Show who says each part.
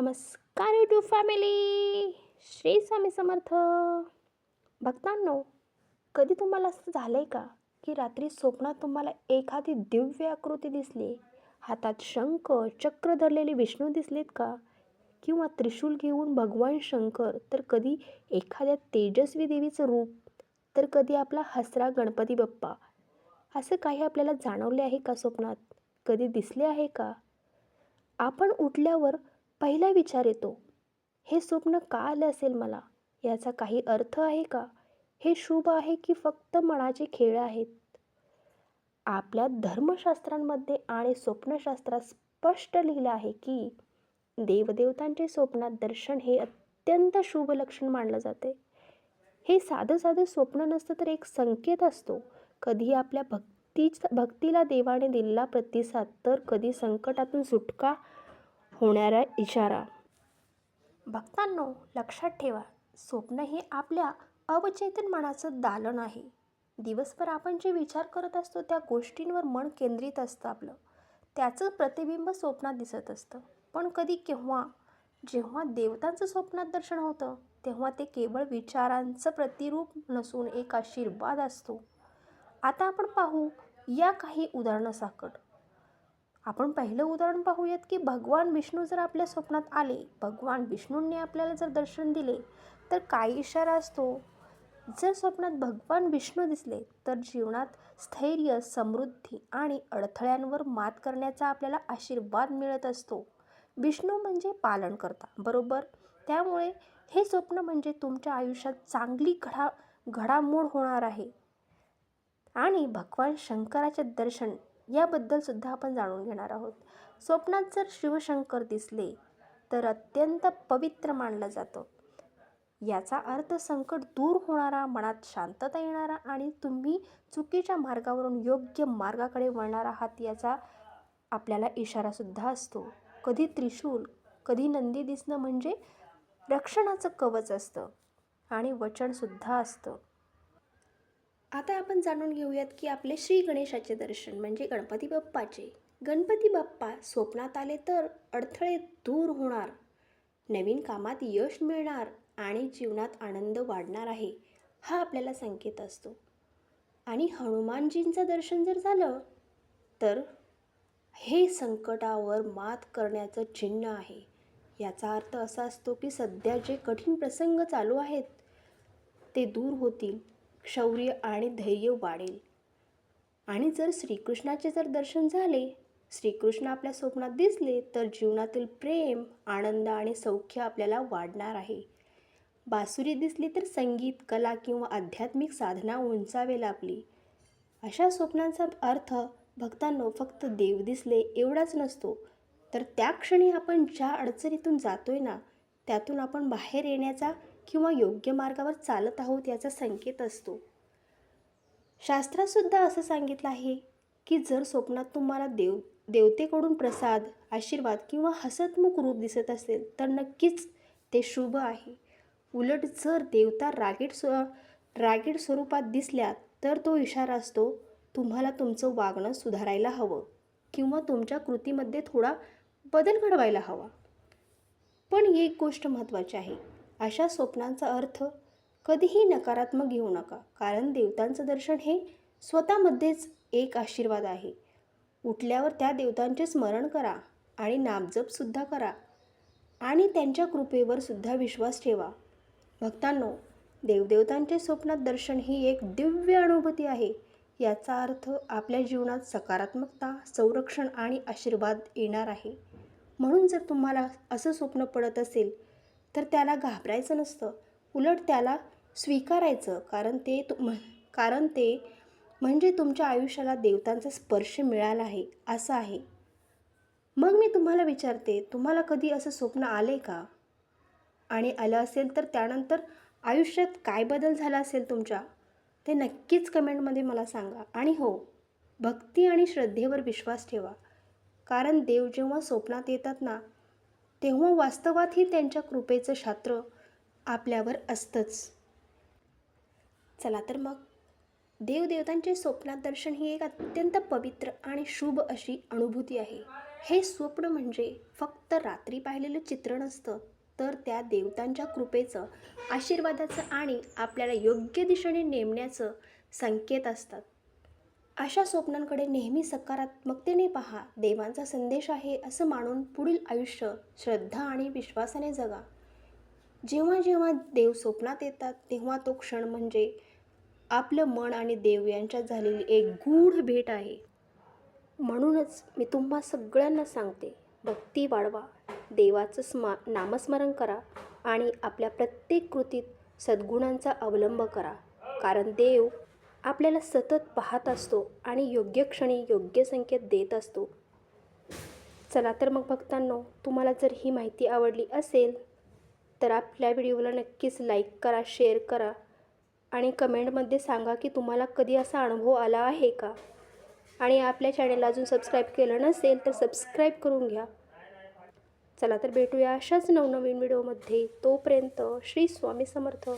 Speaker 1: नमस्कार YouTube family Shri Swami Samarth. भक्तांनो कधी तुम्हाला असं झालं आहे का की रात्री स्वप्नात तुम्हाला एखादी दिव्य आकृती दिसली? हातात शंख चक्र धरलेले विष्णू दिसलेत का? किंवा त्रिशूल घेऊन भगवान शंकर तर कधी एखाद्या तेजस्वी देवीचं रूप? तर कधी आपला हसरा गणपती बाप्पा? असं काही आपल्याला जाणवले आहे का स्वप्नात? कधी दिसले आहे का? आपण उठल्यावर पहिला विचार येतो हे स्वप्न का आलं असेल मला? याचा काही अर्थ आहे का? हे शुभ आहे की फक्त मनाचे खेळ आहेत? आपल्या धर्मशास्त्रांमध्ये आणि स्वप्नशास्त्रात स्पष्ट लिहिलं आहे की देवदेवतांचे स्वप्नात दर्शन हे अत्यंत शुभ लक्षण मानलं जाते. हे साधं साधं स्वप्न नसतं तर एक संकेत असतो. कधी आपल्या भक्ती भक्तीला देवाने दिलेला प्रतिसाद तर कधी संकटातून सुटका होणारा इशारा. भक्तांनो लक्षात ठेवा स्वप्न हे आपल्या अवचेतन मनाचं दालन आहे. दिवसभर आपण जे विचार करत असतो त्या गोष्टींवर मन केंद्रित असतं आपलं. त्याचं प्रतिबिंब स्वप्नात दिसत असतं. पण कधी केव्हा जेव्हा देवतांचं स्वप्नात दर्शन होतं तेव्हा ते केवळ विचारांचं प्रतिरूप नसून एक आशीर्वाद असतो. आता आपण पाहू या काही उदाहरणासाकट आपण पहिलं उदाहरण पाहूयात की भगवान विष्णू जर आपल्या स्वप्नात आले भगवान विष्णूंनी आपल्याला जर दर्शन दिले तर काय इशारा असतो? जर स्वप्नात भगवान विष्णू दिसले तर जीवनात स्थैर्य समृद्धी आणि अडथळ्यांवर मात करण्याचा आपल्याला आशीर्वाद मिळत असतो. विष्णू म्हणजे पालन करता बरोबर? त्यामुळे हे स्वप्न म्हणजे तुमच्या आयुष्यात चांगली घडा घडामोड होणार आहे. आणि भगवान शंकराचे दर्शन याबद्दल सुद्धा आपण जाणून घेणार आहोत. स्वप्नात जर शिवशंकर दिसले तर अत्यंत पवित्र मानलं जातं. याचा अर्थ संकट दूर होणारा मनात शांतता येणारा आणि तुम्ही चुकीच्या मार्गावरून योग्य मार्गाकडे वळणार आहात याचा आपल्याला इशारासुद्धा असतो. कधी त्रिशूल कधी नंदी दिसणं म्हणजे रक्षणाचं कवच असतं आणि वचनसुद्धा असतं. आता आपण जाणून घेऊयात की आपले श्री गणेशाचे दर्शन म्हणजे गणपती बाप्पाचे. गणपती बाप्पा स्वप्नात आले तर अडथळे दूर होणार. नवीन कामात यश मिळणार आणि जीवनात आनंद वाढणार आहे हा आपल्याला संकेत असतो. आणि हनुमानजींचं दर्शन जर झालं तर हे संकटावर मात करण्याचं चिन्ह आहे. याचा अर्थ असा असतो की सध्या जे कठीण प्रसंग चालू आहेत ते दूर होतील. शौर्य आणि धैर्य वाढेल. आणि जर श्रीकृष्णाचे जर दर्शन झाले श्रीकृष्ण आपल्या स्वप्नात दिसले तर जीवनातील प्रेम आनंद आणि सौख्य आपल्याला वाढणार आहे. बासुरी दिसली तर संगीत कला किंवा आध्यात्मिक साधना उंचावेल आपली. अशा स्वप्नांचा अर्थ भक्तांनो फक्त देव दिसले एवढाच नसतो. तर त्या क्षणी आपण ज्या अडचणीतून जातोय ना त्यातून आपण बाहेर येण्याचा किंवा योग्य मार्गावर चालत आहोत याचा संकेत असतो. शास्त्रातसुद्धा असं सांगितलं आहे की जर स्वप्नात तुम्हाला देव देवतेकडून प्रसाद आशीर्वाद किंवा हसतमुख रूप दिसत असेल तर नक्कीच ते शुभ आहे. उलट जर देवता रागीट स्व रागीट स्वरूपात दिसल्या तर तो इशारा असतो तुम्हाला तुमचं वागणं सुधारायला हवं किंवा तुमच्या कृतीमध्ये थोडा बदल घडवायला हवा. पण एक गोष्ट महत्त्वाची आहे. अशा स्वप्नांचा अर्थ कधीही नकारात्मक घेऊ नका. कारण देवतांचं दर्शन हे स्वतःमध्येच एक आशीर्वाद आहे. उठल्यावर त्या देवतांचे स्मरण करा आणि नामजपसुद्धा करा आणि त्यांच्या कृपेवर सुद्धा विश्वास ठेवा. भक्तांनो देवदेवतांचे स्वप्नात दर्शन ही एक दिव्य अनुभूती आहे. याचा अर्थ आपल्या जीवनात सकारात्मकता संरक्षण आणि आशीर्वाद येणार आहे. म्हणून जर तुम्हाला असं स्वप्न पडत असेल तर त्याला घाबरायचं नसतं. उलट त्याला स्वीकारायचं. कारण ते तु कारण ते म्हणजे तुमच्या आयुष्याला देवतांचा स्पर्श मिळाला आहे असं आहे. मग मी तुम्हाला विचारते तुम्हाला कधी असं स्वप्न आले का? आणि आलं असेल तर त्यानंतर आयुष्यात काय बदल झाला असेल तुमच्या? ते नक्कीच कमेंटमध्ये मला सांगा. आणि हो भक्ती आणि श्रद्धेवर विश्वास ठेवा. कारण देव जेव्हा स्वप्नात येतात ना तेव्हा वास्तवातही त्यांच्या कृपेचं शास्त्र आपल्यावर असतंच. चला तर मग. देवदेवतांचे स्वप्नात दर्शन ही एक अत्यंत पवित्र आणि शुभ अशी अनुभूती आहे. हे स्वप्न म्हणजे फक्त रात्री पाहिलेलं चित्र नसतं तर त्या देवतांच्या कृपेचं आशीर्वादाचं आणि आपल्याला योग्य दिशेने नेमण्याचं संकेत असतात. अशा स्वप्नांकडे नेहमी सकारात्मकतेने पहा. देवांचा संदेश आहे असं मानून पुढील आयुष्य श्रद्धा आणि विश्वासाने जगा. जेव्हा जेव्हा देव स्वप्नात येतात तेव्हा तो क्षण म्हणजे आपलं मन आणि देव यांच्यात झालेली एक गूढ भेट आहे. म्हणूनच मी तुम्हा सगळ्यांना सांगते भक्ती वाढवा देवाचं स्मा नामस्मरण करा आणि आपल्या प्रत्येक कृतीत सद्गुणांचा अवलंब करा. कारण देव आपल्याला सतत पाहत असतो आणि योग्य क्षणी योग्य संकेत देत असतो. चला तर मग भक्तांनो तुम्हाला जर ही माहिती आवडली असेल तर आपल्या व्हिडिओला नक्कीच लाईक करा शेअर करा आणि कमेंटमध्ये सांगा की तुम्हाला कधी असा अनुभव आला आहे का? आणि आपल्या चॅनलला अजून सबस्क्राईब केलं नसेल तर सबस्क्राईब करून घ्या. चला तर भेटूया अशाच नवनवीन व्हिडिओमध्ये. तोपर्यंत श्री स्वामी समर्थ.